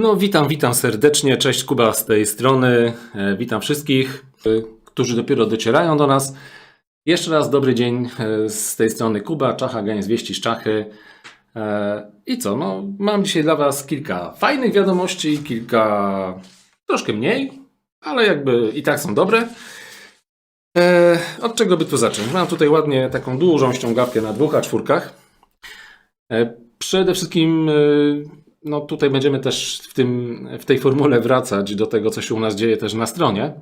No, witam, witam serdecznie. Cześć, Kuba z tej strony. E, Witam wszystkich, e, którzy dopiero docierają do nas. Jeszcze raz dobry dzień e, z tej strony Kuba, Czacha, Ganie Zwieści z Czachy. I co, no, mam dzisiaj dla Was kilka fajnych wiadomości, kilka troszkę mniej, ale jakby i tak są dobre. Od czego by tu zacząć? Mam tutaj ładnie taką dużą ściągawkę na dwóch A4. E, Przede wszystkim no tutaj będziemy też w, tym, w tej formule wracać do tego, co się u nas dzieje też na stronie.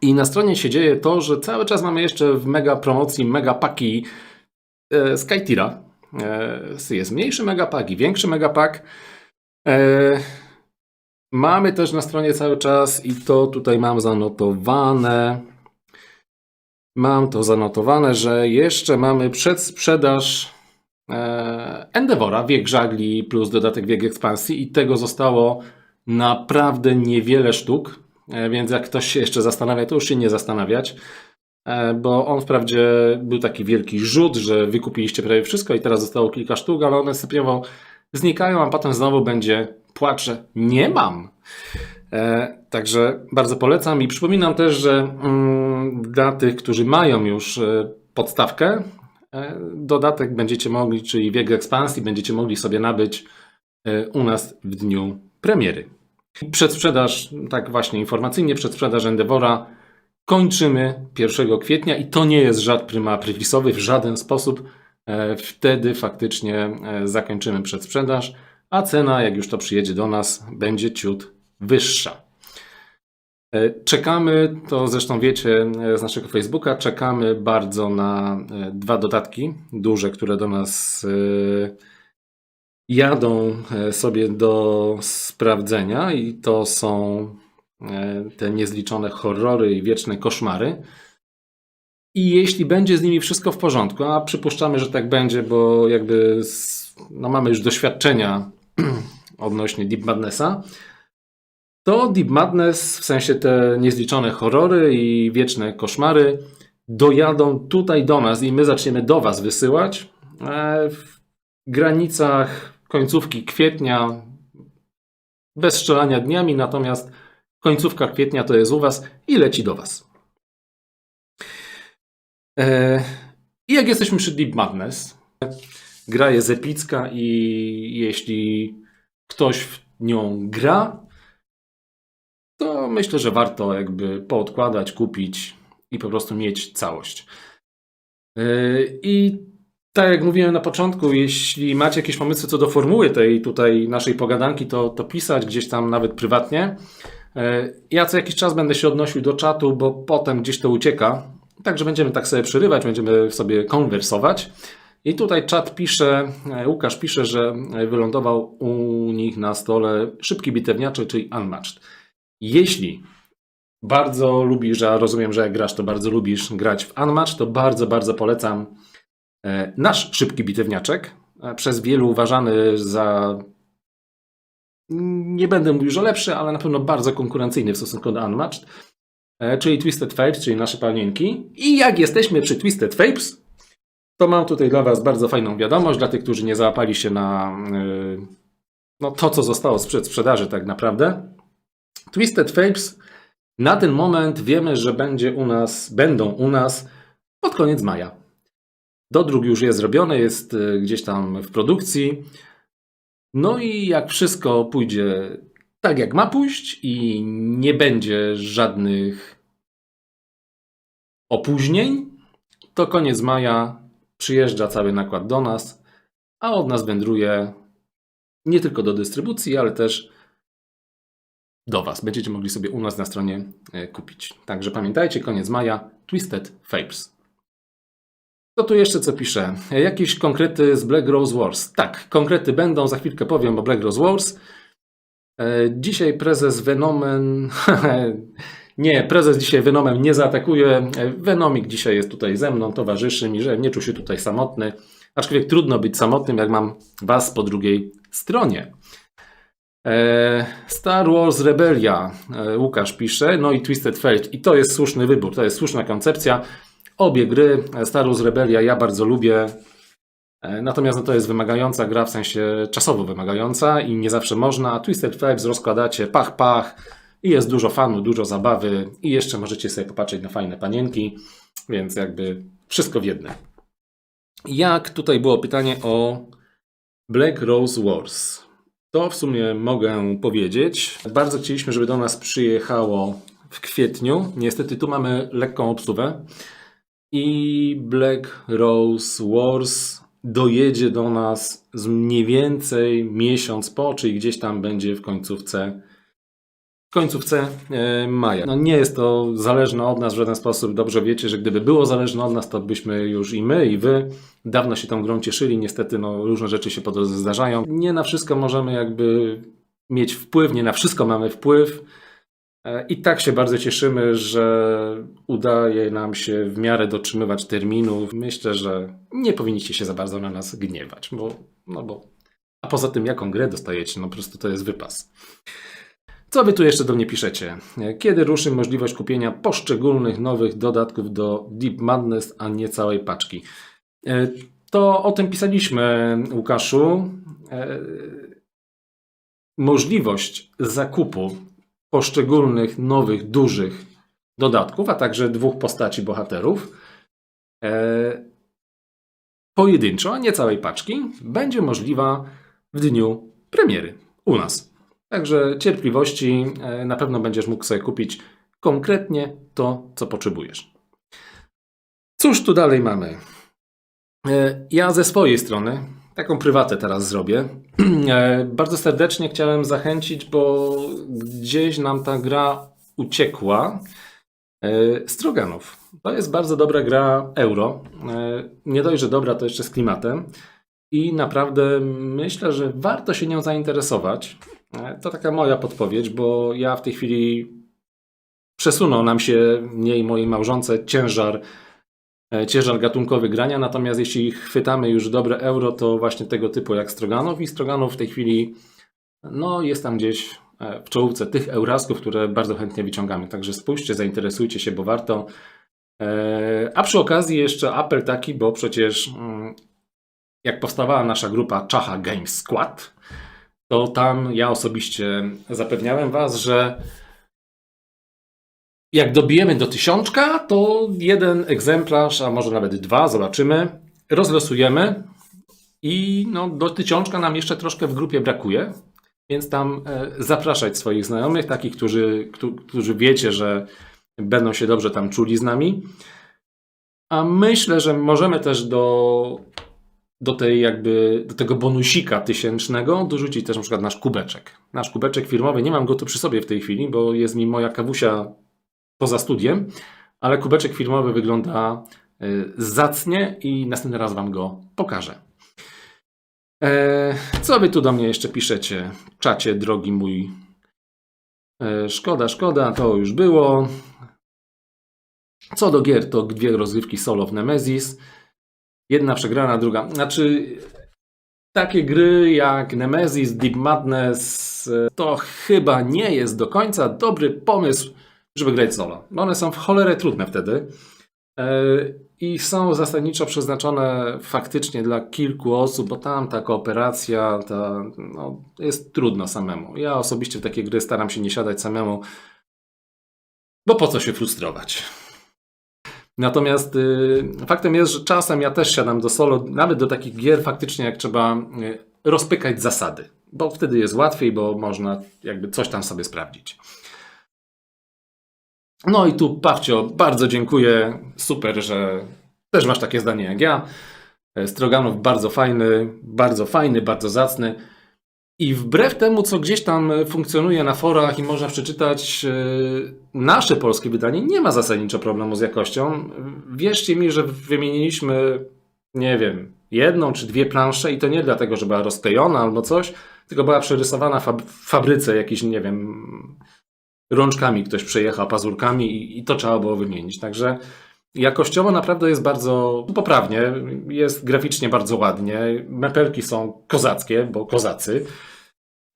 I na stronie się dzieje to, że cały czas mamy jeszcze w mega promocji mega paki e, Skytira. E, jest mniejszy mega pack i większy mega pack. E, mamy też na stronie cały czas i to tutaj mam zanotowane. Mam to zanotowane, że jeszcze mamy przedsprzedaż e, Endeavora, wiek żagli plus dodatek wiek ekspansji i tego zostało naprawdę niewiele sztuk, e, więc jak ktoś się jeszcze zastanawia, to już się nie zastanawiać, e, bo on wprawdzie był taki wielki rzut, że wykupiliście prawie wszystko i teraz zostało kilka sztuk, ale one stopniowo znikają, a potem znowu będzie płacz, że nie mam. Także bardzo polecam i przypominam też, że mm, dla tych, którzy mają już podstawkę, dodatek będziecie mogli, czyli wiek ekspansji, będziecie mogli sobie nabyć e, u nas w dniu premiery. Przedsprzedaż, tak właśnie informacyjnie, przedsprzedaż Endeavora kończymy 1 kwietnia i to nie jest żart prima aprisowy w żaden sposób. E, Wtedy faktycznie e, zakończymy przedsprzedaż, a cena, jak już to przyjedzie do nas, będzie ciut wyższa. E, Czekamy, to zresztą wiecie e, z naszego Facebooka, czekamy bardzo na e, dwa dodatki duże, które do nas jadą sobie do sprawdzenia i to są te niezliczone horrory i wieczne koszmary. I jeśli będzie z nimi wszystko w porządku, a przypuszczamy, że tak będzie, bo jakby no mamy już doświadczenia odnośnie Deep Madnessa, to Deep Madness, w sensie te niezliczone horrory i wieczne koszmary, dojadą tutaj do nas i my zaczniemy do Was wysyłać e, w granicach końcówki kwietnia, bez strzelania dniami, natomiast końcówka kwietnia to jest u Was i leci do Was. E, I jak jesteśmy przy Deep Madness, gra jest epicka i jeśli ktoś w nią gra, to myślę, że warto jakby poodkładać, kupić i po prostu mieć całość. Yy, I tak jak mówiłem na początku, jeśli macie jakieś pomysły co do formuły tej tutaj naszej pogadanki, to, to pisać gdzieś tam nawet prywatnie. Yy, Ja co jakiś czas będę się odnosił do czatu, bo potem gdzieś to ucieka. Także będziemy tak sobie przerywać, będziemy sobie konwersować. I tutaj czat pisze, e, Łukasz pisze, że wylądował u nich na stole szybki bitewniaczek, czyli Unmatched. Jeśli bardzo lubisz, a rozumiem, że jak grasz, to bardzo lubisz grać w Unmatched, to bardzo, bardzo polecam e, nasz szybki bitewniaczek, e, przez wielu uważany za nie będę mówił, że lepszy, ale na pewno bardzo konkurencyjny w stosunku do Unmatched, e, czyli Twisted Fates, czyli nasze panienki. I jak jesteśmy przy Twisted Fates, to mam tutaj dla Was bardzo fajną wiadomość, dla tych, którzy nie załapali się na no, to, co zostało sprzed sprzedaży tak naprawdę. Twisted Fates na ten moment wiemy, że będzie u nas, będą u nas pod koniec maja. Dodruk już jest zrobiony, jest y, gdzieś tam w produkcji. No i jak wszystko pójdzie tak, jak ma pójść i nie będzie żadnych opóźnień, to koniec maja przyjeżdża cały nakład do nas, a od nas wędruje nie tylko do dystrybucji, ale też do Was. Będziecie mogli sobie u nas na stronie e, kupić. Także pamiętajcie, koniec maja, Twisted Fapes. Co tu jeszcze co piszę? E, Jakieś konkrety z Black Rose Wars. Tak, konkrety będą, za chwilkę powiem o Black Rose Wars. E, Dzisiaj prezes Venomen... nie, prezes dzisiaj Venomem nie zaatakuje. Venomik dzisiaj jest tutaj ze mną, towarzyszy mi, że nie czuł się tutaj samotny. Aczkolwiek trudno być samotnym, jak mam Was po drugiej stronie. E, Star Wars Rebelia, e, Łukasz pisze, no i Twisted Fate. I to jest słuszny wybór, to jest słuszna koncepcja. Obie gry, e, Star Wars Rebelia ja bardzo lubię. Natomiast no, to jest wymagająca gra, w sensie czasowo wymagająca i nie zawsze można. A Twisted Fabs rozkładacie pach, pach i jest dużo fanu, dużo zabawy i jeszcze możecie sobie popatrzeć na fajne panienki, więc jakby wszystko w jednym. Jak tutaj było pytanie o Black Rose Wars? To w sumie mogę powiedzieć. Bardzo chcieliśmy, żeby do nas przyjechało w kwietniu. Niestety tu mamy lekką obsługę. I Black Rose Wars dojedzie do nas z mniej więcej miesiąc po, czyli gdzieś tam będzie w końcówce końcówce e, maja. No nie jest to zależne od nas w żaden sposób. Dobrze wiecie, że gdyby było zależne od nas, to byśmy już i my, i wy dawno się tą grą cieszyli. Niestety no, różne rzeczy się po drodze zdarzają. Nie na wszystko możemy jakby mieć wpływ, nie na wszystko mamy wpływ. E, I tak się bardzo cieszymy, że udaje nam się w miarę dotrzymywać terminów. Myślę, że nie powinniście się za bardzo na nas gniewać, bo, no bo a poza tym jaką grę dostajecie, no po prostu to jest wypas. Co wy tu jeszcze do mnie piszecie? Kiedy ruszy możliwość kupienia poszczególnych nowych dodatków do Deep Madness, a nie całej paczki? E, To o tym pisaliśmy, Łukaszu. E, Możliwość zakupu poszczególnych nowych, dużych dodatków, a także dwóch postaci bohaterów e, pojedynczo, a nie całej paczki, będzie możliwa w dniu premiery u nas. Także cierpliwości, e, na pewno będziesz mógł sobie kupić konkretnie to, co potrzebujesz. Cóż tu dalej mamy? E, Ja ze swojej strony, taką prywatę teraz zrobię. E, Bardzo serdecznie chciałem zachęcić, bo gdzieś nam ta gra uciekła. Stroganów. To jest bardzo dobra gra euro. Nie dość, że dobra, to jeszcze z klimatem. I naprawdę myślę, że warto się nią zainteresować. To taka moja podpowiedź, bo ja w tej chwili przesunął nam się, mnie i mojej małżonce, ciężar, e, ciężar gatunkowy grania. Natomiast jeśli chwytamy już dobre euro, to właśnie tego typu jak Stroganów. I Stroganów w tej chwili no, jest tam gdzieś e, w czołówce tych eurasków, które bardzo chętnie wyciągamy. Także spójrzcie, zainteresujcie się, bo warto. E, A przy okazji jeszcze apel taki, bo przecież mm, jak powstawała nasza grupa Czacha Games Squad, to tam ja osobiście zapewniałem Was, że jak dobijemy do tysiączka, to jeden egzemplarz, a może nawet dwa, zobaczymy, rozlosujemy i no, do tysiączka nam jeszcze troszkę w grupie brakuje, więc tam e, zapraszać swoich znajomych, takich, którzy, któ- którzy wiecie, że będą się dobrze tam czuli z nami. A myślę, że możemy też do, do tej jakby, do tego bonusika tysięcznego dorzucić też na przykład nasz kubeczek. Nasz kubeczek firmowy, nie mam go tu przy sobie w tej chwili, bo jest mi moja kawusia poza studiem, ale kubeczek firmowy wygląda y, zacnie i następny raz Wam go pokażę. E, co Wy tu do mnie jeszcze piszecie? W czacie, drogi mój. E, szkoda, szkoda, to już było. Co do gier, to dwie rozgrywki solo w Nemesis. Jedna przegrana, druga. Znaczy, takie gry jak Nemesis, Deep Madness, to chyba nie jest do końca dobry pomysł, żeby grać solo. One są w cholerę trudne wtedy. E, I są zasadniczo przeznaczone faktycznie dla kilku osób, bo tam ta kooperacja ta, no, jest trudno samemu. Ja osobiście w takie gry staram się nie siadać samemu, bo po co się frustrować. Natomiast y, faktem jest, że czasem ja też siadam do solo, nawet do takich gier faktycznie, jak trzeba y, rozpykać zasady, bo wtedy jest łatwiej, bo można jakby coś tam sobie sprawdzić. No i tu, Pawcio, bardzo dziękuję. Super, że też masz takie zdanie jak ja. Stroganów bardzo fajny, bardzo fajny, bardzo zacny. I wbrew temu, co gdzieś tam funkcjonuje na forach i można przeczytać, e, nasze polskie wydanie nie ma zasadniczo problemu z jakością. Wierzcie mi, że wymieniliśmy, nie wiem, jedną czy dwie plansze i to nie dlatego, że była rozklejona albo coś, tylko była przerysowana w fabryce jakiś, nie wiem, rączkami ktoś przejechał, pazurkami i, i to trzeba było wymienić. Także jakościowo naprawdę jest bardzo poprawnie, jest graficznie bardzo ładnie, mepelki są kozackie, bo kozacy,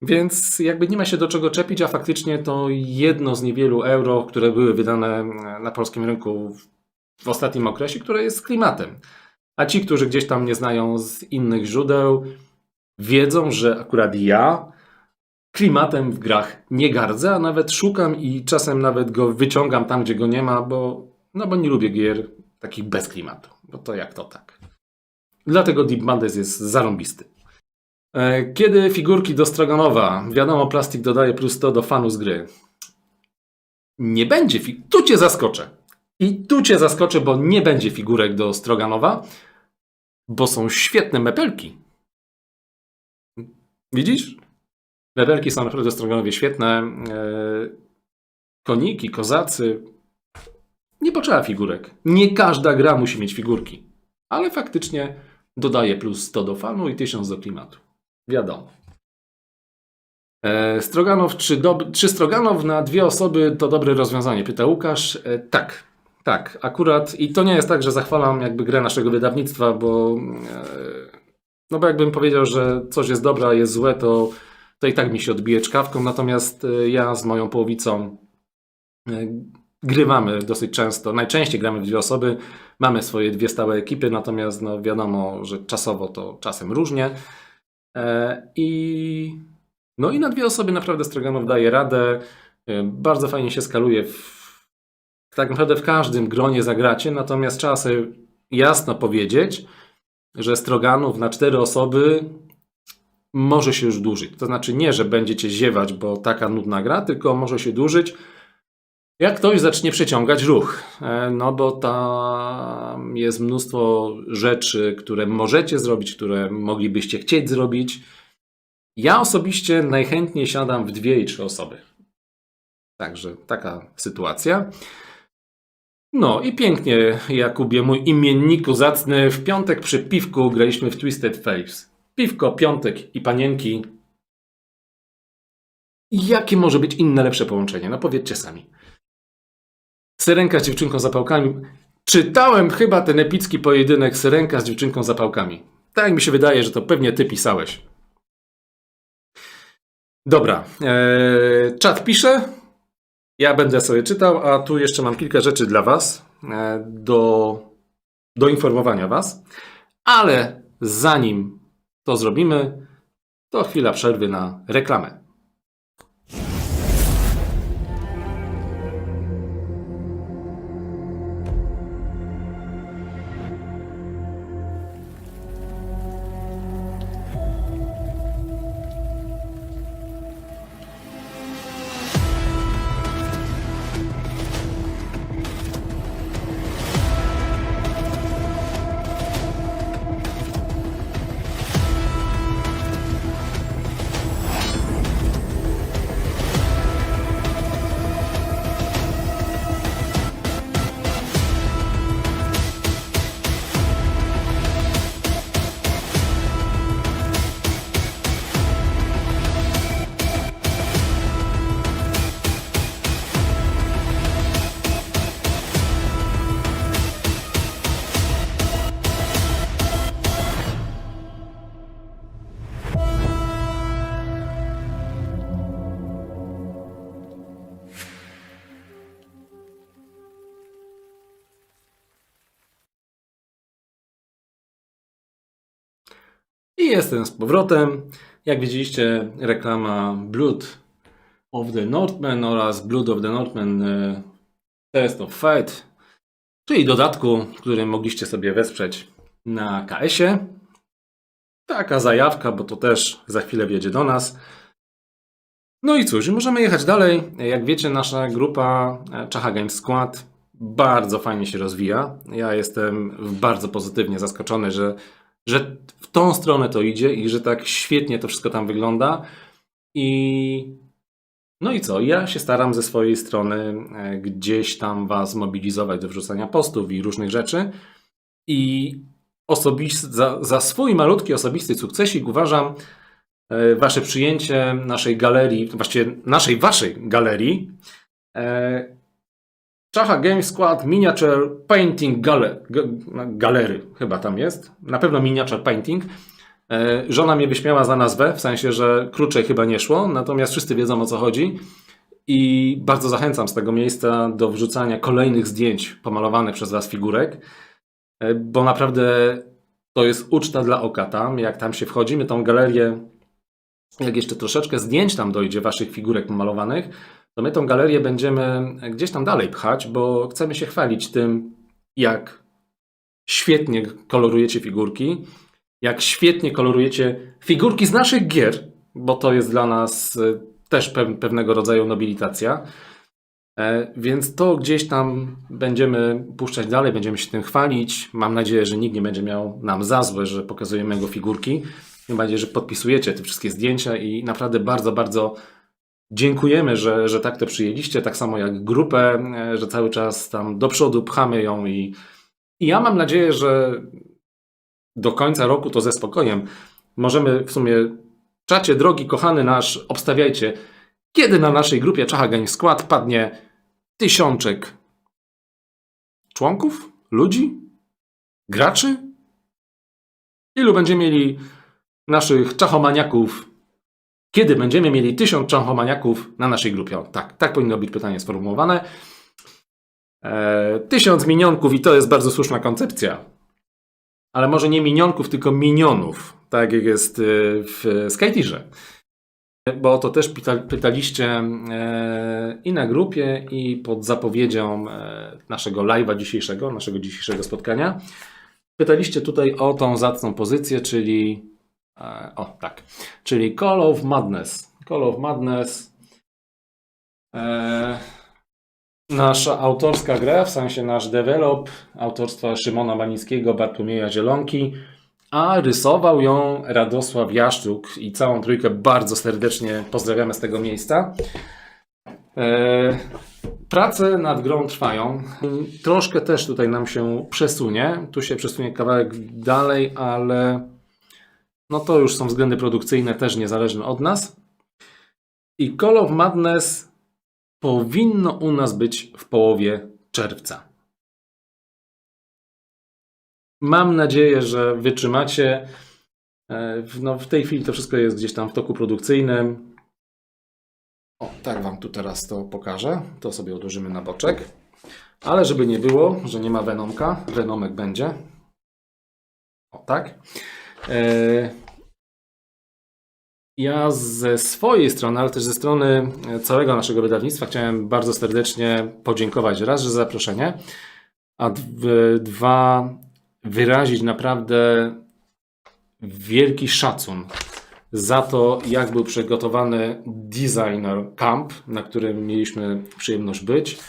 więc jakby nie ma się do czego czepić, a faktycznie to jedno z niewielu euro, które były wydane na polskim rynku w- ostatnim okresie, które jest klimatem. A ci, którzy gdzieś tam nie znają z innych źródeł, wiedzą, że akurat ja klimatem w grach nie gardzę, a nawet szukam i czasem nawet go wyciągam tam, gdzie go nie ma, bo, no bo nie lubię gier takich bez klimatu. Bo to jak to tak. Dlatego Deep Madness jest zarąbisty. E, Kiedy figurki do Stroganowa, wiadomo, plastik dodaje plus 100 do fanu z gry. Nie będzie Tu cię zaskoczę. I tu cię zaskoczę, bo nie będzie figurek do Stroganowa, bo są świetne mepelki. Widzisz? Mepelki są naprawdę w Stroganowie świetne. E, Koniki, kozacy. Nie potrzeba figurek. Nie każda gra musi mieć figurki. Ale faktycznie dodaje plus 100 do fanu i 1000 do klimatu. Wiadomo. E, Stroganow, czy, dob- czy Stroganow na dwie osoby to dobre rozwiązanie? Pyta Łukasz. E, tak, tak, akurat. I to nie jest tak, że zachwalam jakby grę naszego wydawnictwa, bo e, no bo jakbym powiedział, że coś jest dobre, a jest złe, to, to i tak mi się odbije czkawką. Natomiast ja z moją połowicą grywamy dosyć często. Najczęściej gramy w dwie osoby. Mamy swoje dwie stałe ekipy, natomiast no wiadomo, że czasowo to czasem różnie. E, I no i na dwie osoby naprawdę Stroganow daje radę. E, Bardzo fajnie się skaluje. W, tak naprawdę w każdym gronie zagracie, natomiast trzeba sobie jasno powiedzieć, że Stroganów na cztery osoby może się już dłużyć. To znaczy nie, że będziecie ziewać, bo taka nudna gra, tylko może się dłużyć, jak ktoś zacznie przeciągać ruch. E, No bo tam jest mnóstwo rzeczy, które możecie zrobić, które moglibyście chcieć zrobić. Ja osobiście najchętniej siadam w dwie i trzy osoby. Także taka sytuacja. No i pięknie, Jakubie, mój imienniku zacny. W piątek przy piwku graliśmy w Twisted Fates. Piwko, piątek i panienki. Jakie może być inne, lepsze połączenie? No powiedzcie sami. Syrenka z dziewczynką zapałkami. Czytałem chyba ten epicki pojedynek Syrenka z dziewczynką zapałkami. Tak mi się wydaje, że to pewnie ty pisałeś. Dobra. Eee, czat pisze. Ja będę sobie czytał, a tu jeszcze mam kilka rzeczy dla Was e, do, do informowania Was. Ale zanim to zrobimy, to chwila przerwy na reklamę. I jestem z powrotem. Jak widzieliście, reklama Blood of the Northman oraz Blood of the Northman e, Test of Fight, czyli dodatku, który mogliście sobie wesprzeć na KS-ie. Taka zajawka, bo to też za chwilę wjedzie do nas. No i cóż, możemy jechać dalej. Jak wiecie, nasza grupa e, Czacha Games Squad bardzo fajnie się rozwija. Ja jestem bardzo pozytywnie zaskoczony, że, że w tą stronę to idzie i że tak świetnie to wszystko tam wygląda. I no i co? Ja się staram ze swojej strony e, gdzieś tam Was mobilizować do wrzucania postów i różnych rzeczy. I osobis- za, za swój malutki osobisty sukcesik uważam e, Wasze przyjęcie naszej galerii, właściwie naszej Waszej galerii. Czacha Game Squad Miniature Painting Gale, G- Galery, chyba tam jest. Na pewno Miniature Painting. E, Żona mnie wyśmiała za nazwę, w sensie, że krócej chyba nie szło, natomiast wszyscy wiedzą o co chodzi. I bardzo zachęcam z tego miejsca do wrzucania kolejnych zdjęć pomalowanych przez Was figurek, e, bo naprawdę to jest uczta dla oka tam. Jak tam się wchodzi, my tą galerię, jak jeszcze troszeczkę zdjęć tam dojdzie, waszych figurek malowanych, to my tą galerię będziemy gdzieś tam dalej pchać, bo chcemy się chwalić tym, jak świetnie kolorujecie figurki, jak świetnie kolorujecie figurki z naszych gier, bo to jest dla nas y, też pew- pewnego rodzaju nobilitacja. E, Więc to gdzieś tam będziemy puszczać dalej, będziemy się tym chwalić. Mam nadzieję, że nikt nie będzie miał nam za złe, że pokazujemy jego figurki. Tym bardziej, że podpisujecie te wszystkie zdjęcia i naprawdę bardzo, bardzo dziękujemy, że, że tak to przyjęliście. Tak samo jak grupę, e, że cały czas tam do przodu pchamy ją i, i ja mam nadzieję, że do końca roku to ze spokojem możemy w sumie czacie drogi kochany nasz obstawiajcie kiedy na naszej grupie Czacha Gang Skład padnie tysiączek członków, ludzi, graczy? Ilu będziemy mieli naszych czachomaniaków? Kiedy będziemy mieli tysiąc czachomaniaków na naszej grupie? O, tak, tak powinno być pytanie sformułowane. E, tysiąc minionków i to jest bardzo słuszna koncepcja. Ale może nie minionków, tylko minionów, tak jak jest e, w Skytirze bo to też pyta, pytaliście e, i na grupie, i pod zapowiedzią e, naszego live'a dzisiejszego, naszego dzisiejszego spotkania. Pytaliście tutaj o tą zacną pozycję, czyli o tak, czyli Call of Madness. Call of Madness. E, nasza autorska gra, w sensie nasz develop, autorstwa Szymona Banickiego, Bartłomieja Zielonki, a rysował ją Radosław Jaszczuk i całą trójkę bardzo serdecznie pozdrawiamy z tego miejsca. E, prace nad grą trwają. Troszkę też tutaj nam się przesunie. Tu się przesunie kawałek dalej, ale no to już są względy produkcyjne, też niezależne od nas. I Call of Madness powinno u nas być w połowie czerwca. Mam nadzieję, że wytrzymacie. E, No, w tej chwili to wszystko jest gdzieś tam w toku produkcyjnym. O, tak Wam tu teraz to pokażę. To sobie odłożymy na boczek. Ale żeby nie było, że nie ma Venomka, Venomek będzie. O, tak. E, Ja ze swojej strony, ale też ze strony e, całego naszego wydawnictwa chciałem bardzo serdecznie podziękować raz, że za zaproszenie, a dwa wyrazić naprawdę wielki szacun za to, jak był przygotowany designer camp, na którym mieliśmy przyjemność być,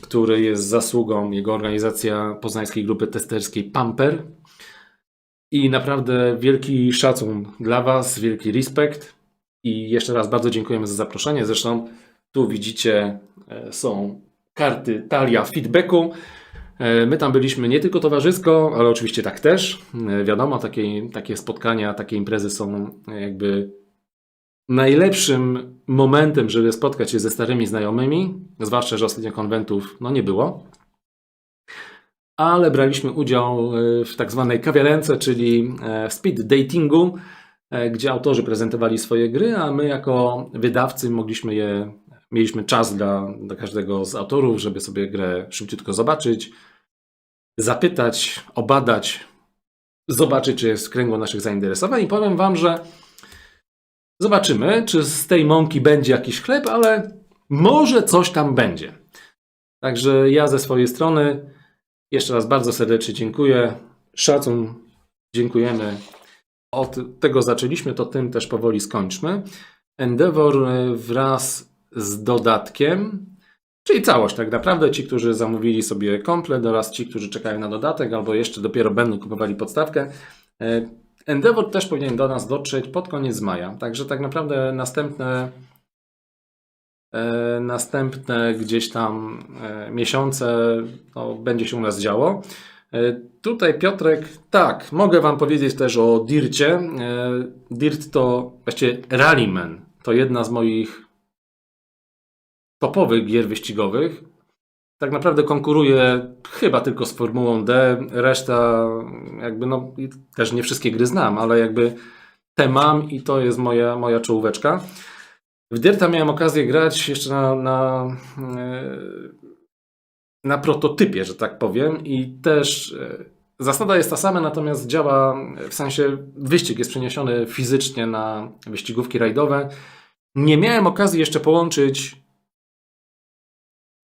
który jest zasługą jego organizacja poznańskiej grupy testerskiej Pamper. I naprawdę wielki szacun dla Was, wielki respekt. I jeszcze raz bardzo dziękujemy za zaproszenie. Zresztą tu widzicie, e, są karty talia feedbacku. E, My tam byliśmy nie tylko towarzysko, ale oczywiście tak też. E, Wiadomo, takie, takie spotkania, takie imprezy są jakby najlepszym momentem, żeby spotkać się ze starymi znajomymi, zwłaszcza, że ostatnio konwentów no, nie było. Ale braliśmy udział e, w tak zwanej kawiarence, czyli e, speed datingu, e, gdzie autorzy prezentowali swoje gry, a my jako wydawcy mogliśmy je, mieliśmy czas dla, dla każdego z autorów, żeby sobie grę szybciutko zobaczyć, zapytać, obadać, zobaczyć, czy jest w kręgu naszych zainteresowań i powiem Wam, że zobaczymy, czy z tej mąki będzie jakiś chleb, ale może coś tam będzie. Także ja ze swojej strony jeszcze raz bardzo serdecznie dziękuję. Szacun, dziękujemy. Od tego zaczęliśmy, to tym też powoli skończmy. Endeavor y, wraz z dodatkiem, czyli całość tak naprawdę. Ci, którzy zamówili sobie komplet oraz ci, którzy czekają na dodatek albo jeszcze dopiero będą kupowali podstawkę. y, Endeavor też powinien do nas dotrzeć pod koniec maja. Także tak naprawdę następne e, następne gdzieś tam e, miesiące no, będzie się u nas działo. E, Tutaj Piotrek, tak, mogę Wam powiedzieć też o Dircie. E, Dirt to właściwie Rallyman. To jedna z moich topowych gier wyścigowych. Tak naprawdę konkuruje chyba tylko z Formułą D. Reszta, jakby, no, też nie wszystkie gry znam, ale jakby te mam i to jest moja, moja czołóweczka. W Dirta miałem okazję grać jeszcze na, na, e, na prototypie, że tak powiem, i też e, Zasada jest ta sama, natomiast działa w sensie wyścig jest przeniesiony fizycznie na wyścigówki rajdowe. Nie miałem okazji jeszcze połączyć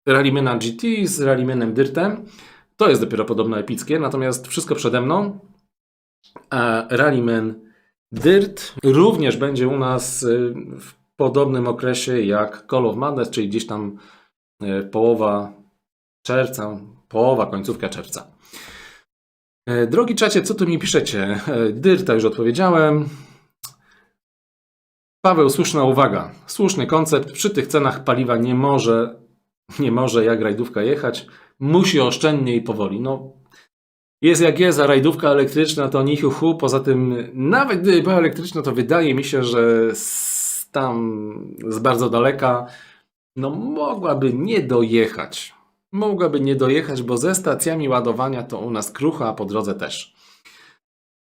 Rallymana GT z Rallymanem Dirtem. To jest dopiero podobno epickie, natomiast wszystko przede mną. A Rallyman Dirt również będzie u nas w podobnym okresie jak Call of Madness, czyli gdzieś tam y, połowa czerwca, połowa, końcówka czerwca. E, Drogi czacie, co tu mi piszecie? E, Dyrta już odpowiedziałem. Paweł, słuszna uwaga. Słuszny koncept. Przy tych cenach paliwa nie może, nie może jak rajdówka jechać. Musi oszczędnie i powoli. No, jest jak jest, a rajdówka elektryczna to nichu hu. Poza tym, nawet gdyby była elektryczna, to wydaje mi się, że tam z bardzo daleka no mogłaby nie dojechać. Mogłaby nie dojechać, bo ze stacjami ładowania to u nas krucha, a po drodze też.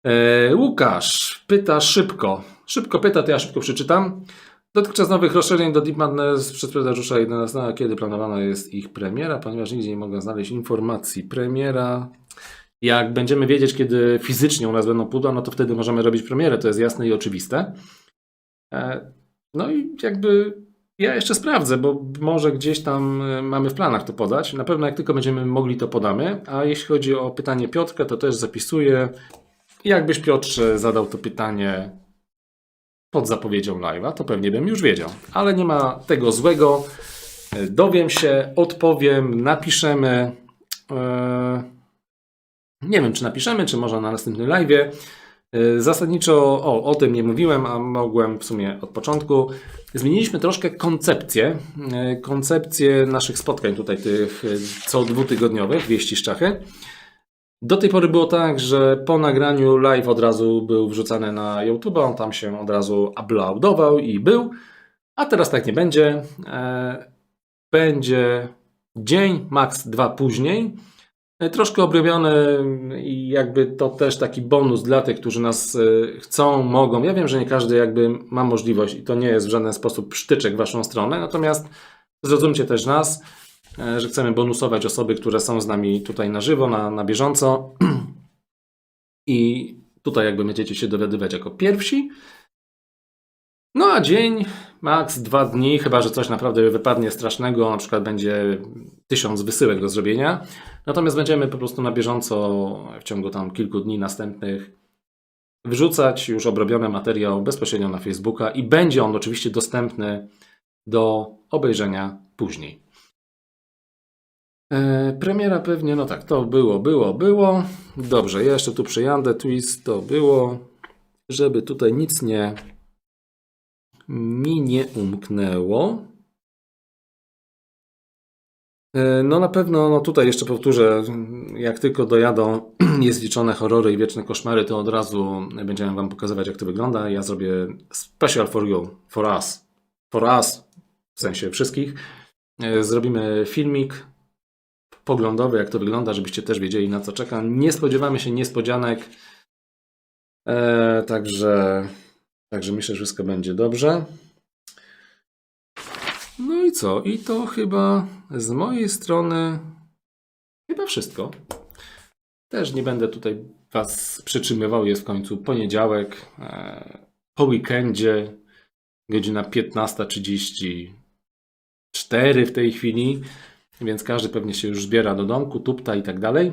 E, Łukasz pyta szybko. Szybko pyta, to ja szybko przeczytam. Dotychczas nowych rozszerzeń do Deep Madness przedsprzedaż rusza 11, a kiedy planowana jest ich premiera, ponieważ nigdzie nie mogę znaleźć informacji. Premiera. Jak będziemy wiedzieć, kiedy fizycznie u nas będą pudła, no to wtedy możemy robić premierę, to jest jasne i oczywiste. No i jakby ja jeszcze sprawdzę, bo może gdzieś tam e, mamy w planach to podać. Na pewno jak tylko będziemy mogli, to podamy. A jeśli chodzi o pytanie Piotrka, to też zapisuję. Jakbyś Piotrze zadał to pytanie pod zapowiedzią live'a, to pewnie bym już wiedział. Ale nie ma tego złego. Dowiem się, odpowiem, napiszemy. E, Nie wiem, czy napiszemy, czy może na następnym live'ie. E, Zasadniczo o, o tym nie mówiłem, a mogłem w sumie od początku. Zmieniliśmy troszkę koncepcję, e, koncepcję naszych spotkań tutaj tych e, co dwutygodniowych, wieści z Czachy. Do tej pory było tak, że po nagraniu live od razu był wrzucany na YouTube, on tam się od razu uploadował i był, a teraz tak nie będzie. Będzie dzień, maks dwa później. E, Troszkę obrobione i jakby to też taki bonus dla tych, którzy nas e, chcą, mogą. Ja wiem, że nie każdy jakby ma możliwość i to nie jest w żaden sposób sztyczek w waszą stronę, natomiast zrozumcie też nas, e, że chcemy bonusować osoby, które są z nami tutaj na żywo, na, na bieżąco i tutaj jakby będziecie się dowiadywać jako pierwsi. No a dzień, maks dwa dni, chyba że coś naprawdę wypadnie strasznego, na przykład będzie tysiąc wysyłek do zrobienia. Natomiast będziemy po prostu na bieżąco w ciągu tam kilku dni następnych wrzucać już obrobiony materiał bezpośrednio na Facebooka i będzie on oczywiście dostępny do obejrzenia później. E, premiera pewnie, no tak, to było, było, było. Dobrze, ja jeszcze tu przejadę, twist to było, żeby tutaj nic nie mi nie umknęło. E, No na pewno, no tutaj jeszcze powtórzę, jak tylko dojadą niezliczone horrory i wieczne koszmary, to od razu będziemy Wam pokazywać, jak to wygląda. Ja zrobię special for you, for us, for us, w sensie wszystkich. E, Zrobimy filmik poglądowy, jak to wygląda, żebyście też wiedzieli, na co czekam. Nie spodziewamy się niespodzianek, e, także, także myślę, że wszystko będzie dobrze. No i co? I to chyba z mojej strony chyba wszystko. Też nie będę tutaj Was przytrzymywał. Jest w końcu poniedziałek. e, Po weekendzie. Godzina 15.34 w tej chwili. Więc każdy pewnie się już zbiera do domku, tupta i tak dalej.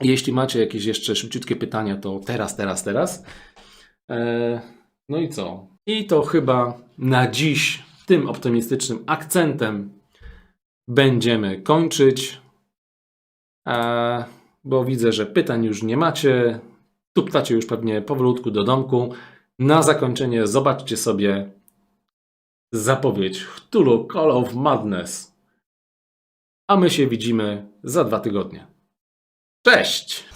Jeśli macie jakieś jeszcze szybciutkie pytania, to teraz, teraz, teraz. E, No i co? I to chyba na dziś tym optymistycznym akcentem będziemy kończyć. E, Bo widzę, że pytań już nie macie. Tuptacie już pewnie powolutku do domku. Na zakończenie zobaczcie sobie zapowiedź Cthulhu Call of Madness. A my się widzimy za dwa tygodnie. Cześć!